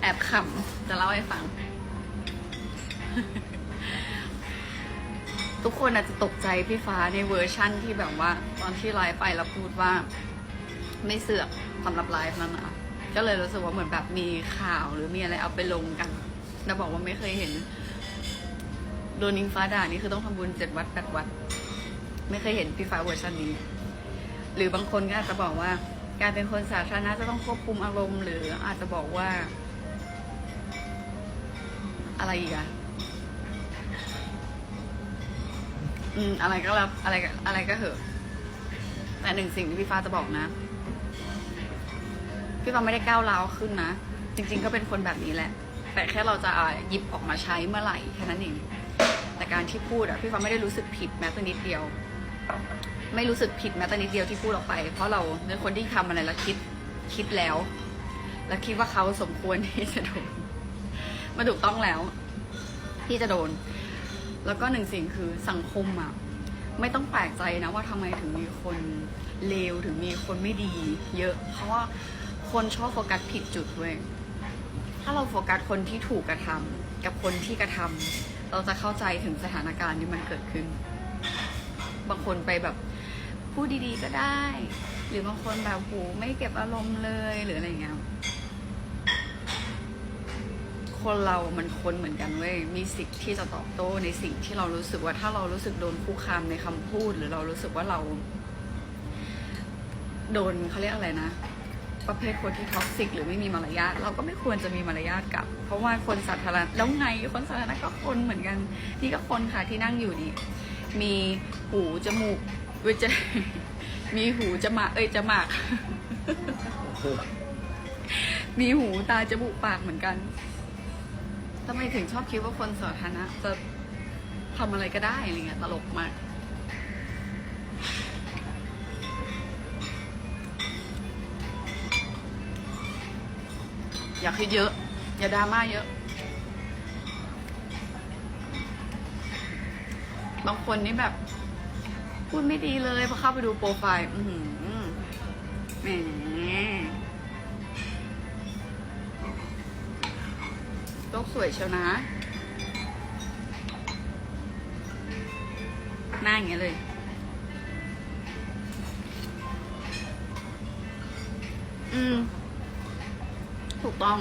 แอบขำจะเล่าให้ฟัง ทุกคนอาจจะตกใจพี่ฟ้าในเวอร์ชั่นที่แบบว่า ตอนที่ไลฟ์ไปแล้วพูดว่า ไม่เสือกสำหรับไลฟ์นั้นนะก็เลยรู้สึกว่าเหมือนแบบมีข่าวหรือมีอะไรเอาไปลงกันแล้วบอกว่าไม่เคยเห็นโดนนิงฟ้าด่านี่คือต้องทำบุญเจ็ดวัดแปดวัด ไม่เคยเห็นพี่ฟ้าเวอร์ชันนี้ หรือบางคนก็อาจจะบอกว่า การเป็นคนสาธารณะจะต้องควบคุมอารมณ์ หรืออาจจะบอกว่า อะไรอีกอะอืมอะไรก็แล้วอะไรอะไรก็เหอะ แต่หนึ่งสิ่งที่พี่ฟ้าจะบอกนะ พี่ฟ้าไม่ได้ก้าวร้าวขึ้นนะ จริง ๆ ก็เป็นคนแบบนี้แหละ แต่แค่เราจะอ่าหยิบออกมาใช้เมื่อไหร่แค่นั้นเอง แต่การที่พูดอะพี่ฟ้าไม่ได้รู้สึกผิดแม้แต่นิดเดียว ไม่รู้สึกผิดแม้แต่นิดเดียวที่พูดออกไป เพราะเราเป็นคนที่ทำอะไรแล้วคิดคิดแล้ว แล้วคิดว่าเขาสมควรที่จะโดน มาถูกต้องแล้ว ที่จะโดน แล้วก็หนึ่งสิ่งคือสังคมอะไม่ต้องแปลกใจนะว่าทำไมถึงมีคนเลวถึงมีคนไม่ดี เยอะ เพราะว่าคนชอบโฟกัสผิดจุดเว้ยถ้าเราโฟกัสคนที่ถูกกระทำกับคนที่กระทำเราจะเข้าใจถึงสถานการณ์ที่มันเกิดขึ้น บางคนไปแบบพูดดีๆก็ได้ หรือบางคนแบบโหไม่เก็บอารมณ์เลยหรืออะไรเงี้ย คนเรามันคนเหมือนกันเว้ย มีสิทธิ์ที่จะตอบโต้ในสิ่งที่เรารู้สึกว่าถ้าเรารู้สึกโดนคุกคามในคำพูด หรือเรารู้สึกว่าเรา โดนเขาเรียกอะไรนะ ประเภทคนที่ท็อกซิกหรือไม่มีมารยาทเราก็ไม่ควรจะมีมารยาทกลับ เพราะว่าคนสาธารณะแล้วไงคนสาธารณะก็คนเหมือนกัน นี่ก็คนค่ะที่นั่งอยู่นี่มีหูจมูกเว้ยจะมีหูจมากเอ้ยจมากมีหูตาจมูกปากเหมือนกัน ทำไมถึงชอบคิดว่าคนสาธารณะจะทำอะไรก็ได้อะไรเงี้ยตลกมากอย่าคิดเยอะ อย่าดราม่าเยอะ บางคนนี่แบบ พูดไม่ดีเลยพอเข้าไปดูโปรไฟล์ อือหือแหม โลกสวยเชียวนะ หน้าอย่างเงี้ยเลย อืม ถูกต้อง